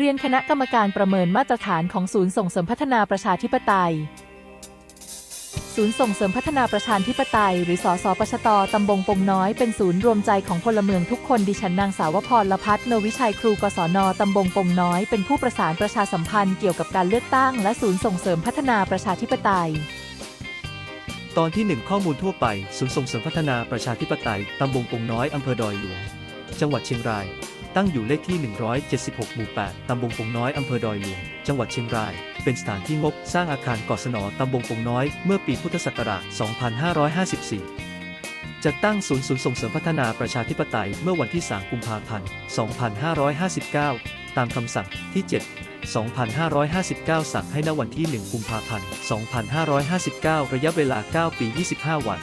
เรียนคณะกรรมการประเมินมาตรฐานของศูนย์ส่งเสริมพัฒนาประชาธิปไตย ศูนย์ส่งเสริมพัฒนาประชาธิปไตย หรือสสปชตตำบงปงน้อยเป็นศูนย์รวมใจของพลเมืองทุกคนดิฉันนางสาวพรละพัฒน์โนวิชัยครูกศนตำบงปงน้อยเป็นผู้ประสานประชาสัมพันธ์เกี่ยวกับการเลือกตั้งและศูนย์ส่งเสริมพัฒนาประชาธิปไตยตอนที่ 1 ข้อมูลทั่วไป ศูนย์ส่งเสริมพัฒนาประชาธิปไตย ตำบลปงน้อย อำเภอดอยหลวง จังหวัดเชียงราย ตั้งอยู่เลขที่ 176 หมู่ 8 ตำบลปงน้อย อำเภอดอยหลวง จังหวัดเชียงราย เป็นสถานที่งบสร้างอาคารก่อสนอตำบลปงน้อย เมื่อปีพุทธศักราช 2554 จัดตั้งศูนย์ศูนย์ส่งเสริมพัฒนาประชาธิปไตยเมื่อวันที่ 3 กุมภาพันธ์ 2559 ตามคำสั่งที่ 7 2559 สั่งให้ณวันที่ 1 กุมภาพันธ์ 2559 ระยะเวลา 9 ปี 25 วัน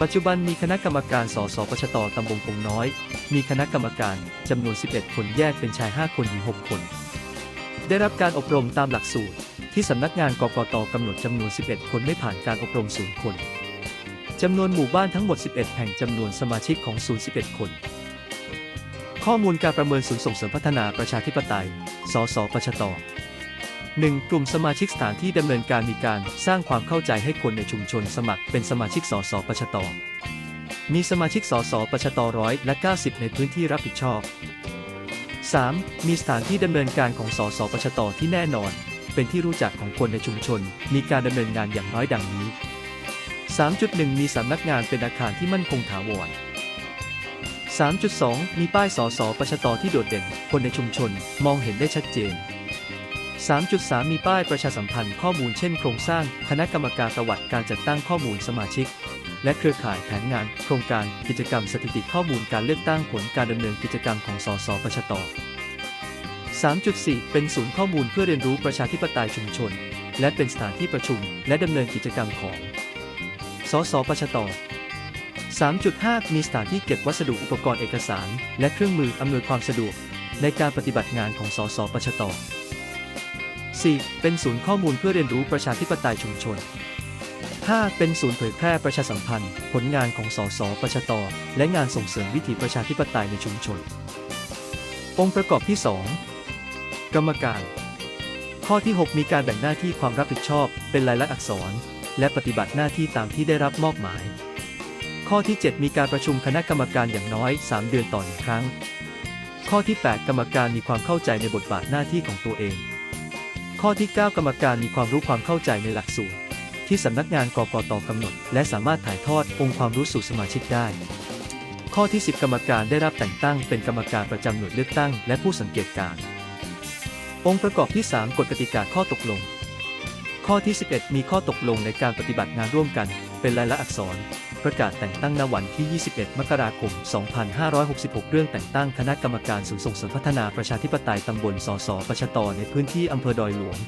ปัจจุบันมีคณะกรรมการสสปชตตำบลปงน้อย มีคณะกรรมการจำนวน 11 คนแยกเป็นชาย 5 คนหญิง 6 คน ได้รับการอบรมตามหลักสูตร ที่สำนักงานกกตกำหนดจำนวน 11 คนไม่ผ่านการอบรมศูนย์คนจำนวนหมู่บ้านทั้งหมด 11 แห่งจำนวนสมาชิกของศูนย์11 คน ข้อมูลการประเมินศูนย์ส่งเสริมพัฒนาประชาธิปไตย สสปชต 1. กลุ่มสมาชิกสถานที่ดำเนินการมีการสร้างความเข้าใจให้คนในชุมชนสมัครเป็นสมาชิกสสปชต มีสมาชิกสสปชตร้อยและ 90 ในพื้นที่รับผิดชอบ 3. มีสถานที่ดำเนินการของสสปชตที่แน่นอน เป็นที่รู้จักของคนในชุมชน มีการดำเนินงานอย่างน้อยดังนี้ 3.1 มีสำนักงานเป็นอาคารที่มั่นคงถาวร 3.2 มีป้ายสอสอปชตที่โดดเด่น คนในชุมชน มองเห็นได้ชัดเจน 3.3 มีป้ายประชาสัมพันธ์ข้อมูลเช่นโครงสร้าง คณะกรรมการประวัติการจัดตั้งข้อมูลสมาชิก และเครือข่ายแผนงาน โครงการกิจกรรมสถิติข้อมูลการเลือกตั้งผลการดำเนินกิจกรรมของสสปชต 3.4 เป็นศูนย์ข้อมูลเพื่อเรียนรู้ประชาธิปไตยชุมชน และเป็นสถานที่ประชุม และดำเนินกิจกรรมของ สสปชต 3.5 มีสถานที่เก็บวัสดุอุปกรณ์เอกสาร และเครื่องมืออำนวยความสะดวก ในการปฏิบัติงานของสสปชต 4. เป็นศูนย์ข้อมูลเพื่อเรียนรู้ประชาธิปไตยชุมชน 5. เป็นศูนย์เผยแพร่ประชาสัมพันธ์ ผลงานของสสประชตและงานส่งเสริมวิถีประชาธิปไตยในชุมชน องค์ประกอบที่ 2 กรรมการ ข้อที่ 6 มีการแบ่งหน้าที่ความรับผิดชอบ เป็นลายลักษณ์อักษร และปฏิบัติหน้าที่ตามที่ได้รับมอบหมาย ข้อที่ 7 มีการประชุมคณะกรรมการอย่างน้อย 3 เดือนต่อหนึ่งครั้ง ข้อที่ 8 กรรมการมีความเข้าใจในบทบาทหน้าที่ของตัวเอง ข้อที่ 9 กรรมการมีความรู้ความเข้าใจในหลักสูตร ที่สำนักงานกกตกำหนด และสามารถถ่ายทอดองค์ความรู้สู่สมาชิกได้ ข้อที่ 10 กรรมการได้รับแต่งตั้งเป็นกรรมการประจำหน่วยเลือกตั้ง และผู้สังเกตการ องค์ประกอบที่ 3 กฎกติกาข้อตกลง ข้อที่ 11 มีข้อตกลงในการปฏิบัติงานร่วมกัน เป็นลายลักษณ์อักษร ประกาศแต่งตั้งณวันที่ 21 มกราคม 2566 เรื่องแต่งตั้งคณะกรรมการศูนย์ส่งเสริมพัฒนาประชาธิปไตยตำบล สสปชต ในพื้นที่อำเภอดอยหลวง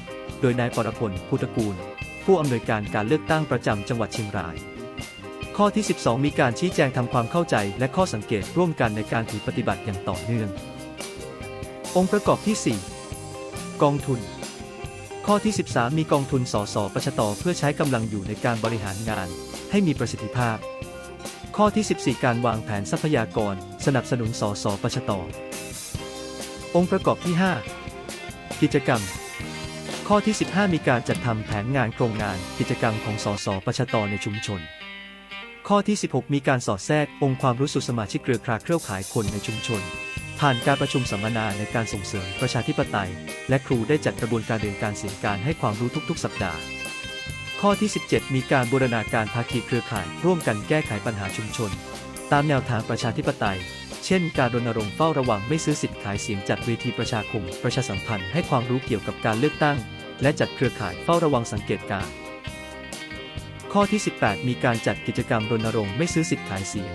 โดยนายปรพลภูตระกูล ผู้อำนวยการการเลือกตั้งประจำจังหวัดเชียงราย ข้อที่ 12 มีการชี้แจงทำความเข้าใจและข้อสังเกตร่วมกันในการถือปฏิบัติอย่างต่อเนื่อง องค์ประกอบที่ 4 กองทุนข้อที่ 13 มีกองทุนสสปชต เพื่อใช้กำลังอยู่ในการบริหารงาน ให้มีประสิทธิภาพ ข้อที่ 14 การวางแผนทรัพยากร สนับสนุนสสปชตองค์ประกอบที่ 5 กิจกรรม ข้อที่ 15 มีการจัดทำแผนงานโครงงานกิจกรรมของสสปชตในชุมชน ข้อที่ 16 มีการสอดแทรกองค์ความรู้สู่สมาชิกเครือข่ายเครือข่ายคนในชุมชน ผ่านการประชุมสัมมนาในการส่งเสริมประชาธิปไตย และครูได้จัดกระบวนการเรียนการเสียงการให้ความรู้ทุก ๆ สัปดาห์ ข้อที่ 17 มีการบูรณาการภาคีเครือข่าย ร่วมกันแก้ไขปัญหาชุมชน ตามแนวทางประชาธิปไตย เช่น การรณรงค์เฝ้าระวังไม่ซื้อสิทธิ์ขายเสียงจัดเวทีประชาคม ประชาสัมพันธ์ให้ความรู้เกี่ยวกับการเลือกตั้ง และจัดเครือข่ายเฝ้าระวังสังเกตการ ข้อที่ 18 มีการจัดกิจกรรมรณรงค์ไม่ซื้อสิทธิ์ขายเสียง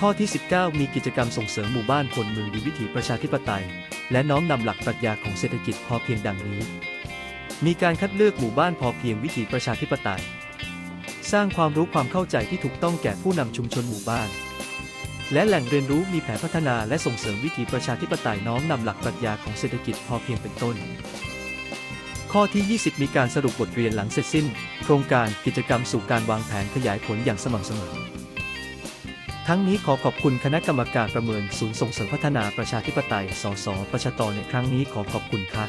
ข้อที่ 19 มีกิจกรรมส่งเสริมหมู่บ้านคนเมืองดีวิถีประชาธิปไตย และน้อมนำหลักปรัชญาของเศรษฐกิจพอเพียงดังนี้ มีการคัดเลือกหมู่บ้านพอเพียงวิถีประชาธิปไตย สร้างความรู้ความเข้าใจที่ถูกต้องแก่ผู้นำชุมชนหมู่บ้าน และแหล่งเรียนรู้มีแผนพัฒนาและส่งเสริมวิถีประชาธิปไตยน้อมนำหลักปรัชญาของเศรษฐกิจพอเพียงเป็นต้น ข้อที่ 20 มีการสรุปบทเรียนหลังเสร็จสิ้น โครงการกิจกรรมสู่การวางแผนขยายผลอย่างสม่ำเสมอททั้งนี้ขอขอบคุณคณะกรรมการประเมินศูนย์ส่งเสริมพัฒนาประชาธิปไตย สสปชตในครั้งนี้ขอขอบคุณค่ะ